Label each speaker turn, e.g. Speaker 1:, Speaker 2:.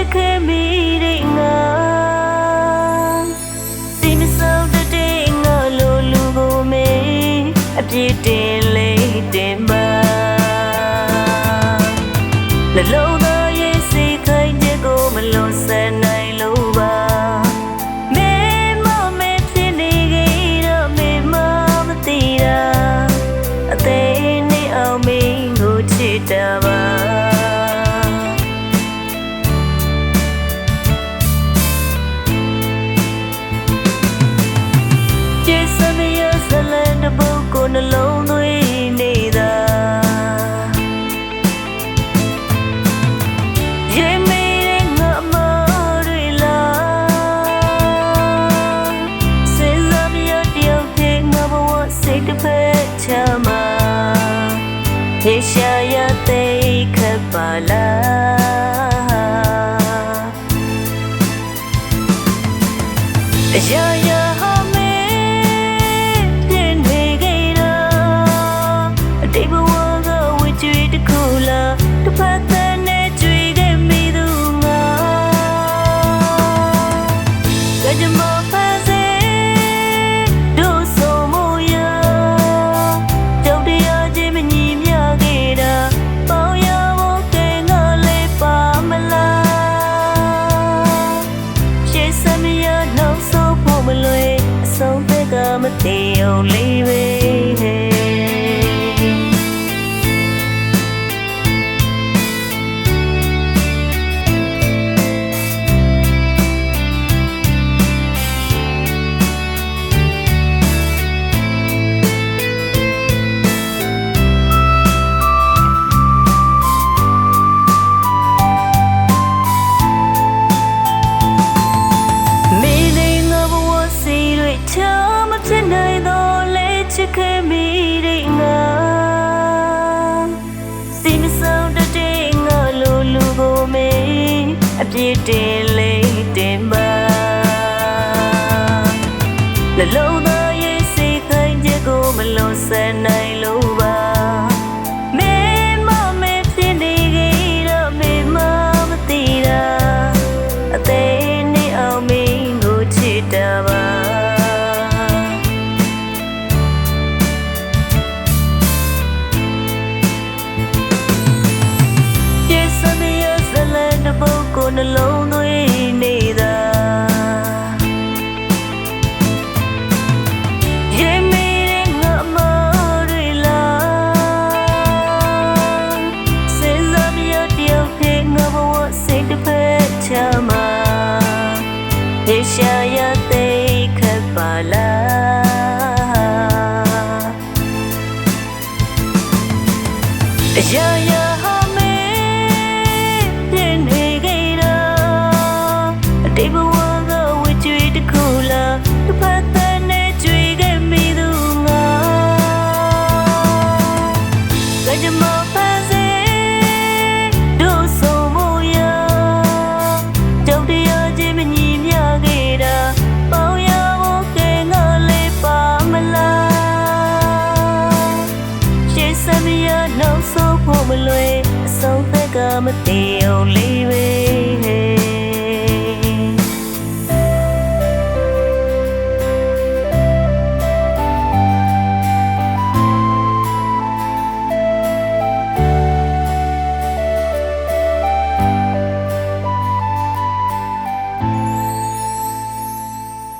Speaker 1: ချက်ခဲ့မိတဲ့ငါစိမစောတဲ့ငါလိုလူကိုမေအပြစ်တင်လေးတင်မနှလုံး နှလုံးသွေးနေတာရေမေးတဲ့ငါမတွေလားစဉ်းစားပြတယောက်တည်းငါဘဝစိတ်တစ်ဖက်ချမှာေရှာရတဲ့ခပ်ပါလားအရာရာ မလွယ်အဆုံးသက်ကမတည်ုံလေးပဲ ပြစ်တင်လေးတင်မနှလုံး They were စံမရနောက်ဆုံးဖို့မလွယ်အဆုံးသက်ကမတည်အောင်လေးပဲ